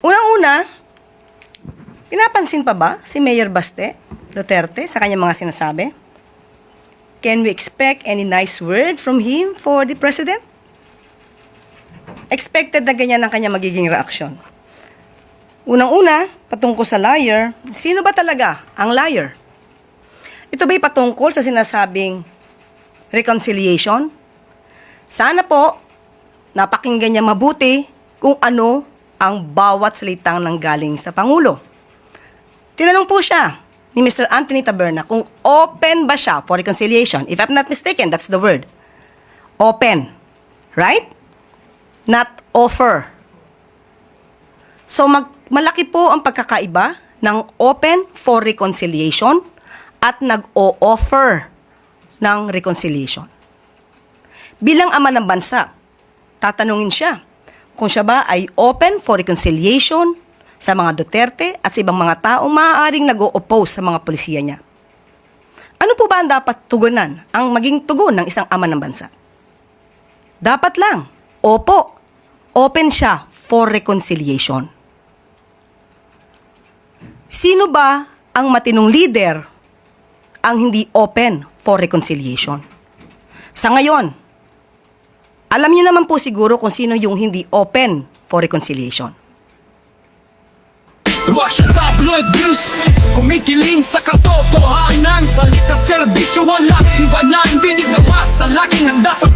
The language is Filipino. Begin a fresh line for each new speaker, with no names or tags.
Unang-una, pinapansin pa ba si Mayor Baste Duterte sa kanyang mga sinasabi? Can we expect any nice word from him for the President? Expected na ganyan ang kanyang magiging reaksyon. Unang-una, patungkol sa liar, sino ba talaga ang liar? Ito ba'y patungkol sa sinasabing reconciliation? Sana po, napakinggan niya mabuti kung ano ang bawat salitang nanggaling sa Pangulo. Tinanong po siya ni Mr. Anthony Taberna kung open ba siya for reconciliation. If I'm not mistaken, that's the word. Open. Right? Not offer. So mag, malaki po ang pagkakaiba ng open for reconciliation at nag-o-offer ng reconciliation. Bilang ama ng bansa, tatanungin siya kung siya ba ay open for reconciliation sa mga Duterte at sa ibang mga taong maaaring nag-o-oppose sa mga polisiya niya. Ano po ba ang dapat tugunan, ang maging tugon ng isang ama ng bansa? Dapat lang, opo, open siya for reconciliation. Sino ba ang matinong leader ang hindi open for reconciliation? Sa ngayon, alam niyo naman po siguro kung sino yung hindi open for reconciliation.
Russian tabloid news. Kumikiling sa katotohanan. Balita serbisyo walang iba na Hindi nagnawa sa laging handa Sa